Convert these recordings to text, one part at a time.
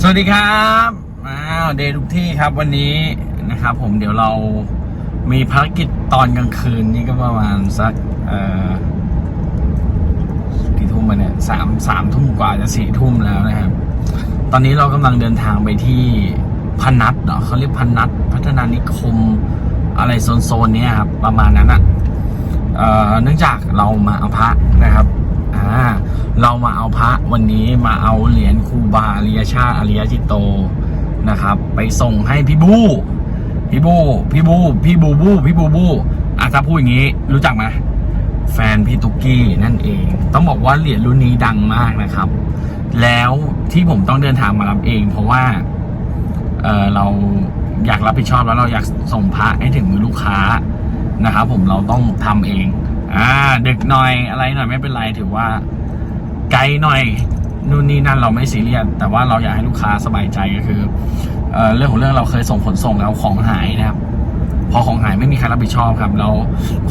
สวัสดีครับอ้าวเดย์ทุกที่ครับวันนี้นะครับ ผมเดี๋ยวเรามีภารกิจตอนกลางคืนนี่ก็ประมาณสักเอ่อกี่ทุ่มมาเนี่ยสามสามทุ่มกว่าจะสี่ทุ่มแล้วนะครับ ตอนนี้เรากำลังเดินทางไปที่พนัสเหรอเขาเรียกพนัสพัฒนานิคมอะไรโซนโซนๆนี้ครับประมาณนั้นอะเอ่อเนื่องจากเรามาอาพระนะครับ อ่าเรามาเอาพระวันนี้มาเอาเหรียญครูบาอริยชาติอริยจิตโตนะครับ ไปส่งให้พี่บูพี่บูพี่บูพี่บูบูพี่บูบูอะถ้าพูดอย่างนี้รู้จักไหมแฟนพี่ตุ๊กกี้นั่นเอง ต้องบอกว่าเหรียญรุ่นนี้ดังมากนะครับ แล้วที่ผมต้องเดินทางมารับเอง เพราะว่าเเราอยากรับผิดชอบแล้วเราอยากส่งพระให้ถึงมือลูกค้านะครับผมเราต้องทำเอง อ่าดึกหน่อยอะไรหน่อยไม่เป็นไรถือว่า ไกลหน่อยนู่นนี่นั่นเราไม่ซีเรียสแต่ว่าเราอยากให้ลูกค้าสบายใจก็คือเออเรื่องของเรื่องเราเคยส่งขนส่งแล้วของหายนะครับ พอของหายไม่มีใครรับผิดชอบครับแล้ว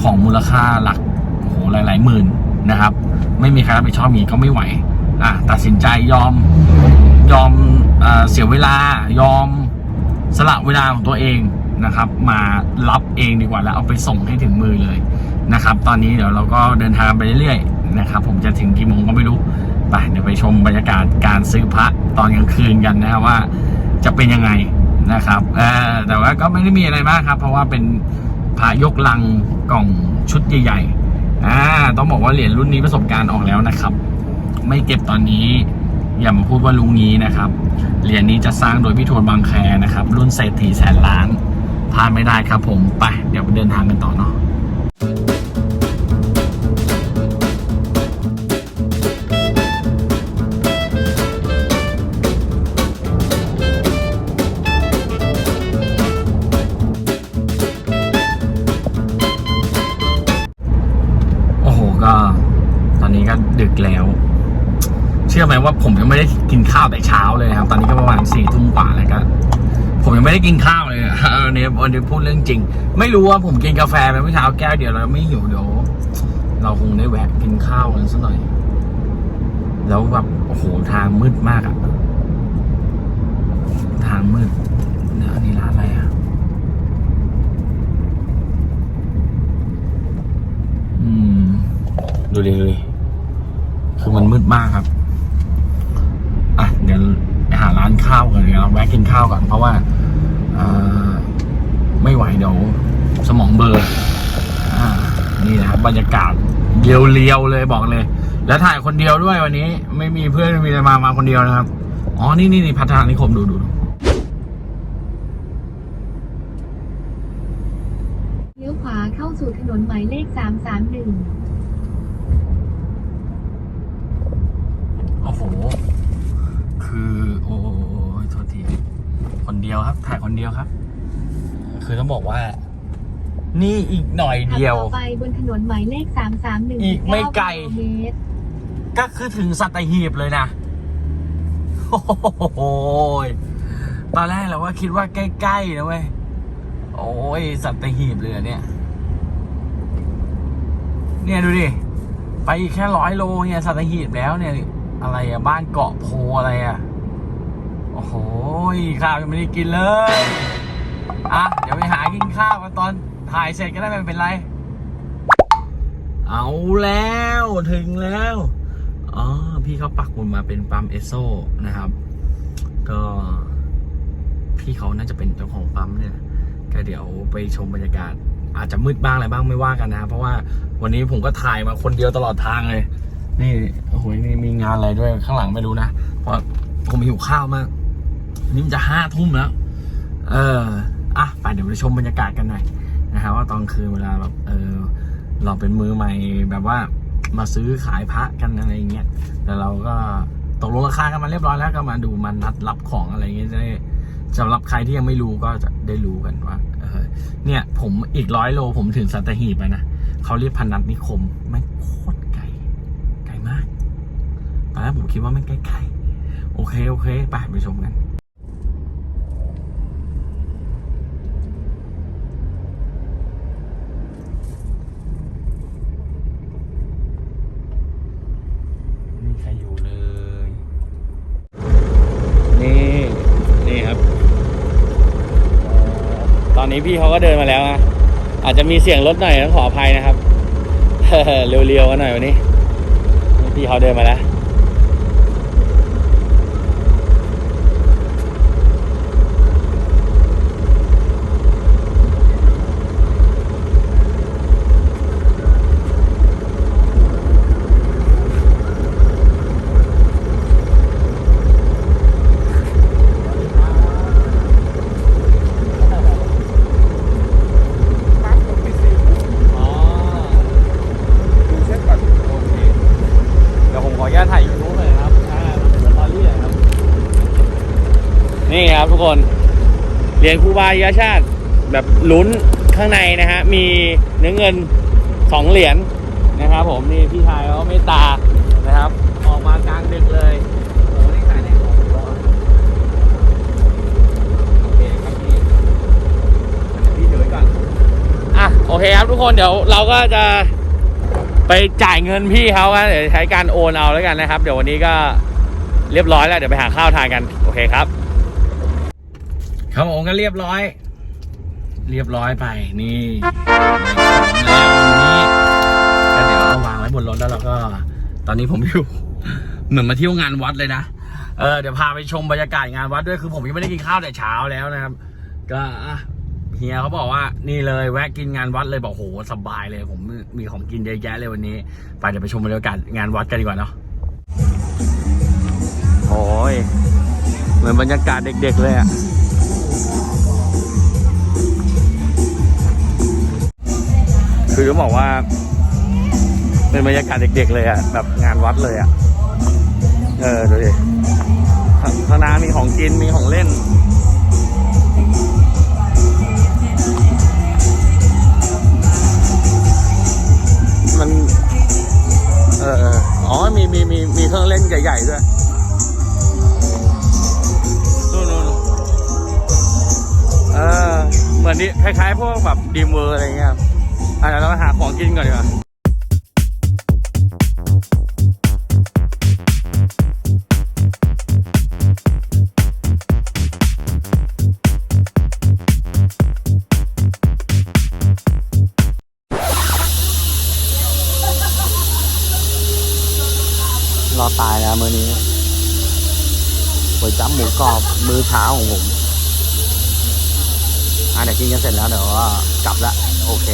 ของมูลค่าหลักโอ้โหหลาย ๆ หมื่นนะครับ ไม่มีใครรับผิดชอบมีก็ไม่ไหวอะตัดสินใจยอมยอมเออเสียเวลายอมสละเวลาของตัวเองนะครับ มารับเองดีกว่าแล้วเอาไปส่งให้ถึงมือเลย นะครับ ตอนนี้เดี๋ยวเราก็เดินทางไปเรื่อยๆนะครับ ผมจะถึงกี่โมงก็ไม่รู้ไปเดี๋ยวไปชมบรรยากาศการซื้อพระตอนกลางคืนกันนะครับว่าจะเป็นยังไงนะครับแต่ว่าก็ไม่ได้มีอะไรมากครับ เพราะว่าเป็นพระยกลังกล่องชุดใหญ่ๆอ่าต้องบอกว่าเหรียญรุ่นนี้ประสบการณ์ออกแล้วนะครับ ไม่เก็บตอนนี้อย่ามาพูดว่าลุงนี้นะครับ เหรียญนี้จะสร้างโดยพี่ทวนบางแคนะครับ รุ่นเศรษฐีแสนล้านพลาดไม่ได้ครับผมไปเดี๋ยวไปเดินทางกันต่อเนาะ ดึกแล้ว เชื่อไหมว่าผมยังไม่ได้กินข้าวแต่เช้าเลยครับ ตอนนี้ก็ประมาณสี่ทุ่มกว่าแล้วก็ผมยังไม่ได้กินข้าวเลยเออเนี่ยวันนี้พูดเรื่องจริง ไม่รู้ว่าผมกินกาแฟไปเมื่อเช้าแก้วเดียวแล้วไม่หิวเดี๋ยวเราคงได้แวะกินข้าวกันสักหน่อย แล้วแบบโอ้โหทางมืดมากอะทางมืดเนี่ยอันนี้ร้านอะไรอะอืม ดูดิดูดิคือ มากครับอะเดี๋ยวไปหาร้านข้าวก่อนเดี๋ยวเราแวะกินข้าวก่อนเพราะว่าไม่ไหวเดี๋ยวสมองเบลอร์อ่านี่นะครับบรรยากาศเรียวๆเลยบอกเลย แล้วถ่ายคนเดียวด้วยวันนี้ ไม่มีเพื่อนไม่มีอะไรมามาคนเดียวนะครับอ๋อนี่นี่นี่พัฒนานิคมดูดูดูเลี้ยวขวาเข้าสู่ถนนหมายเลข331 โอ้โห คือโอ้ยโทษที คนเดียวครับ ถ่ายคนเดียวครับ คือต้องบอกว่า นี่อีกหน่อยขับเดียว ต่อไปบนถนนหมายเลข 331อีกไม่ไกล เมตรก็คือถึงสัตหีบเลยนะ โอ้โหยตอนแรกเราก็คิดว่าใกล้ๆนะเว้ย โอ้ยสัตหีบเลยเหรอเนี่ย เนี่ยดูดิ ไปอีกแค่ร้อยโลเนี่ยสัตหีบแล้วเนี่ย อะไรอะบ้านเกาะโพอะไรอะโอ้โหข้าวยังไม่ได้กินเลยอะเดี๋ยวไปหากินข้าวกันตอนถ่ายเสร็จก็ได้ไม่เป็นไร เอาแล้วถึงแล้วอ๋อพี่เขาปักหมุดมาเป็นปั๊มเอสโซนะครับ ก็ พี่เขาน่าจะเป็นเจ้าของปั๊มเนี่ยก็เดี๋ยวไปชมบรรยากาศ อาจจะมืดบ้างอะไรบ้างไม่ว่ากันนะครับเพราะว่าวันนี้ผมก็ถ่ายมาคนเดียวตลอดทางเลย นี่โอ้โหนี่มีงานอะไรด้วยข้างหลังไม่รู้นะเพราะผมหิวข้าวมากนี่มันจะห้าทุ่มแล้ว เอออะไปเดี๋ยวไปชมบรรยากาศกันหน่อยนะครับว่าตอนคืนเวลาแบบเออเราเป็นมือใหม่แบบว่ามาซื้อขายพระกันอะไรอย่างเงี้ยแต่เราก็ตกลงราคากันมาเรียบร้อยแล้วก็มาดูมานัดรับของอะไรเงี้ยจะได้สำหรับใครที่ยังไม่รู้ก็จะได้รู้กันว่าเออเนี่ยผมอีกร้อยโลผมถึงสัตหีบแล้วนะเขาเรียกพันนัดนิคมไม่โคตร ผมคิดว่ามันใกล้ๆโอเคโอเคไปไปชมกันอนนี้พี่เขาก็เดินมาแล้วนะอาจจะมีเสียงรถหน่อยต้องขออภัยนะครับเร็วๆกันหน่อยวันนี้ พี่เขาเดินมาแล้ว ครับทุกคนเหรียญครูบายาชาติแบบลุ้นข้างในนะฮะมีเนื้อเงินสองเหรียญนะครับ ผมนี่พี่ชายเขาเมตตานะครับ ออกมากลางดึกเลยโอ้นี่ขายในของร้อนโอเคครับพี่พี่ถือไว้ก่อนอะโอเคครับทุกคนเดี๋ยวเราก็จะไปจ่ายเงินพี่เขากันเดี๋ยวใช้การโอนเอาแล้วกันนะครับ เดี๋ยววันนี้ก็เรียบร้อยแล้วเดี๋ยวไปหาข้าวทานกัน โอเคครับ ครับผมก็เรียบร้อย เรียบร้อยไปนี่แล้ววันนี้ก็เดี๋ยวเอาวางไว้บนรถแล้วเราก็ ตอนนี้ผมอยู่ เหมือนมาเที่ยวงานวัดเลยนะเออเดี๋ยวพาไปชมบรรยากาศงานวัดด้วยคือผมยังไม่ได้กินข้าวแต่เช้าแล้วนะครับ ก็เฮียเขาบอกว่านี่เลยแวะกินงานวัดเลยบอกโหสบายเลย ผมมีของกินเยอะแยะเลยวันนี้ไปเดี๋ยวไปชมบรรยากาศงานวัดกันดีกว่าเนาะโอ้ยเหมือนบรรยากาศเด็กๆเลยอะ คือจะบอกว่า เป็นบรรยากาศเด็กๆเลยอะแบบงานวัดเลยอะเออดูดิข้างหน้ามีของกินมีของเล่นมันเอออ๋อ มี มี มี มีเครื่องเล่นใหญ่ ๆ ด้วยนู่นนู่นเออ เหมือนนี่คล้าย ๆ พวกแบบดีมเวอร์อะไรเงี้ย เดี๋ยวเราไปหาของกินก่อนดีกว่ารอตายแล้วมื้อนี้ก๋วยจั๊บหมูกรอบมื้อเช้าของผมอะเดี๋ยวกินกันเสร็จแล้วเดี๋ยวก็กลับละโอเค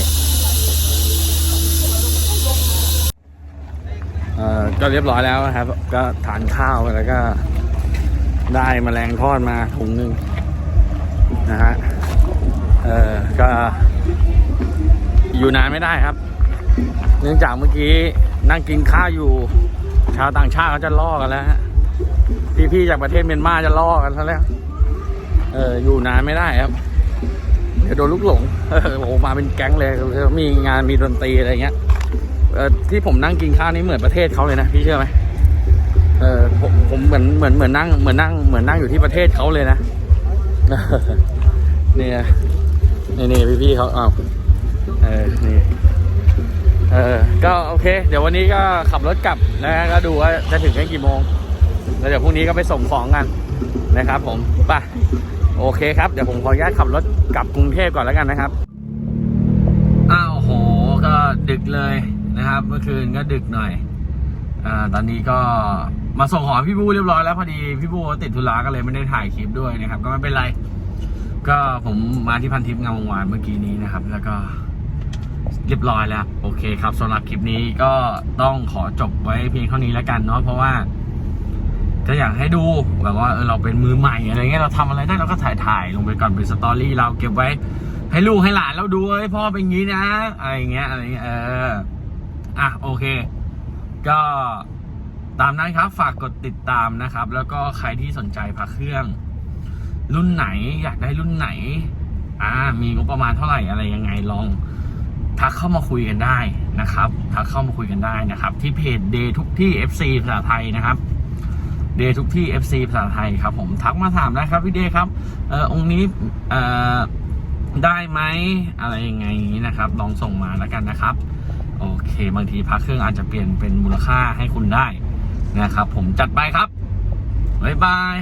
ก็เรียบร้อยแล้วนะครับ ก็ทานข้าวแล้วก็ ได้แมลงทอดมาถุงหนึ่งนะฮะเออก็ อยู่นานไม่ได้ครับ เนื่องจากเมื่อกี้นั่งกินข้าวอยู่ ชาวต่างชาติเขาจะล่อกันแล้วฮะพี่ๆจากประเทศเมียนมาจะล่อกันซะแล้ว เอออยู่นานไม่ได้ครับเดี๋ยวโดนลูกหลงเออโอ้มาเป็นแก๊งเลยมีงานมีดนตรีอะไรเงี้ย ที่ผมนั่งกินข้าวนี่เหมือนประเทศเขาเลยนะพี่เชื่อไหมเออผมผมเหมือนเหมือนเหมือนนั่งเหมือนนั่งเหมือนนั่งอยู่ที่ประเทศเขาเลยนะเนี่ยนี่นี่พี่ๆเขาอ้าวเออนี่เออก็โอเค เดี๋ยววันนี้ก็ขับรถกลับนะฮะก็ดูว่าจะถึงแค่กี่โมง แล้วเดี๋ยวพรุ่งนี้ก็ไปส่งของกันนะครับ ผมไปโอเคครับเดี๋ยวผมขออนุญาตขับรถกลับกรุงเทพก่อนแล้วกันนะครับ อ้าวโหก็ดึกเลย นะครับ เมื่อคืนก็ดึกหน่อยอ่าตอนนี้ก็มาส่งของพี่บูเรียบร้อยแล้วพอดีพี่บูติดธุระก็เลยไม่ได้ถ่ายคลิปด้วยนะครับ ก็ไม่เป็นไร ก็ผมมาที่พันทิพย์งามวงวานเมื่อกี้นี้นะครับ แล้วก็เรียบร้อยแล้ว โอเคครับสำหรับคลิปนี้ก็ต้องขอจบไว้เพียงเท่านี้แล้วกันเนาะเพราะว่าจะอยากให้ดูแบบว่าเออเราเป็นมือใหม่อะไรเงี้ยเราทำอะไรได้เราก็ถ่ายถ่ายลงไปก่อนเป็นสตอรี่เราเก็บไว้ ให้ลูกให้หลานเราดูเอ้ยพ่อเป็นอย่างนี้นะอะไรเงี้ยอะไรเงี้ยเออ อะโอเค ก็ตามนั้นครับฝากกดติดตามนะครับ แล้วก็ใครที่สนใจพระเครื่อง รุ่นไหนอยากได้รุ่นไหน อ่า มีงบประมาณเท่าไหร่อะไรยังไงลองทักเข้ามาคุยกันได้นะครับทักเข้ามาคุยกันได้นะครับ ที่เพจ Day ทุกที่ FC ภาษาไทยนะครับ Day ทุกที่ FC ภาษาไทยครับ ผมทักมาถามได้ครับพี่เดครับเออองค์นี้เอ่อได้ไหมอะไรยังไงอย่างนี้นะครับ ลองส่งมาแล้วกันนะครับ โอเคบางทีพักเครื่องอาจจะเปลี่ยนเป็นมูลค่าให้คุณได้นะครับ ผมจัดไปครับบ๊ายบาย